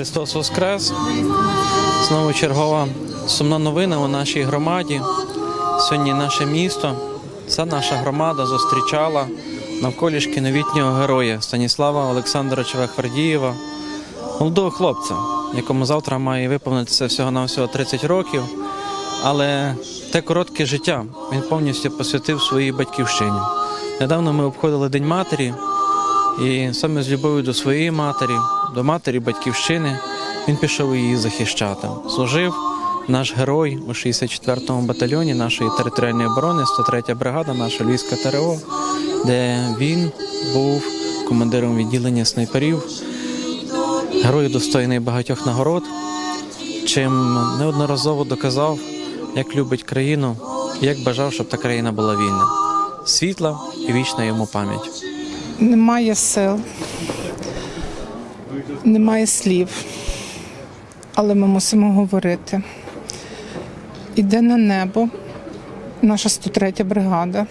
Христос Воскрес! Знову чергова сумна новина у нашій громаді. Сьогодні наше місто, ця наша громада зустрічала навколішки новітнього героя Станіслава Олександровича Вахвардієва, молодого хлопця, якому завтра має виповнитися всього-навсього 30 років. Але те коротке життя він повністю посвятив своїй батьківщині. Недавно ми обходили День матері, і саме з любов'ю до своєї матері, до матері батьківщини, він пішов її захищати. Служив наш герой у 64-му батальйоні нашої територіальної оборони, 103 бригада, наша Львівська ТРО, де він був командиром відділення снайперів, герой достойний багатьох нагород, чим неодноразово доказав, як любить країну як бажав, щоб та країна була вільна. Світла і вічна йому пам'ять. Немає сил, немає слів, але ми мусимо говорити. Іде на небо наша 103 бригада,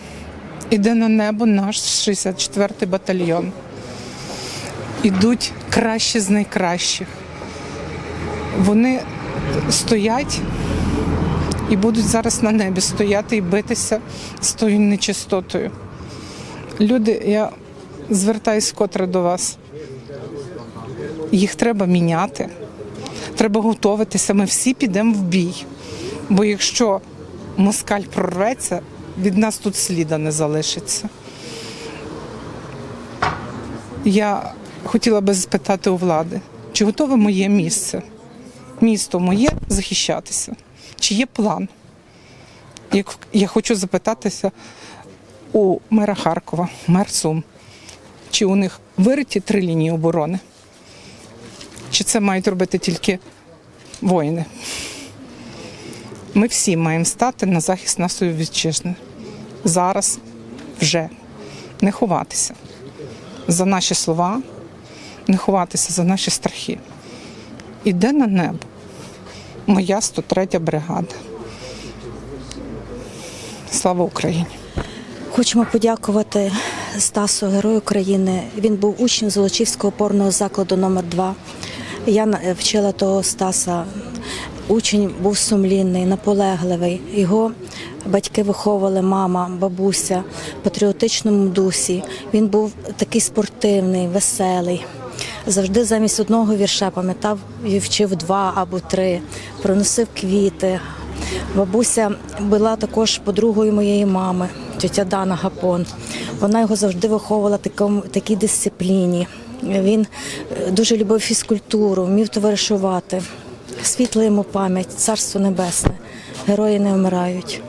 іде на небо наш 64-й батальйон. Ідуть кращі з найкращих. Вони стоять і будуть зараз на небі стояти і битися з тою нечистотою. Люди, я звертаюсь вкотре до вас. Їх треба міняти. Треба готуватися. Ми всі підемо в бій. Бо якщо москаль прорветься, від нас тут сліда не залишиться. Я хотіла би спитати у влади, чи готове моє місце, місто моє захищатися? Чи є план? Як я хочу запитатися у мера Харкова, мер Сум, чи у них вириті три лінії оборони? Чи це мають робити тільки воїни? Ми всі маємо стати на захист нашої вітчизни. Зараз вже не ховатися за наші слова, не ховатися за наші страхи. Іде на небо моя 103 бригада. Слава Україні! Хочемо подякувати Стасу, Герою України. Він був учнем Золочівського опорного закладу номер 2 Я вчила того Стаса. Учень був сумлінний, наполегливий. Його батьки виховували мама, бабуся в патріотичному дусі. Він був такий спортивний, веселий. Завжди замість одного вірша пам'ятав і вчив два або три, проносив квіти, Бабуся була також подругою моєї мами, тетя Дана Гапон. Вона його завжди виховувала такому такій дисципліні. Він е, дуже любив фізкультуру, вмів товаришувати. Світла йому пам'ять, царство небесне, герої не вмирають.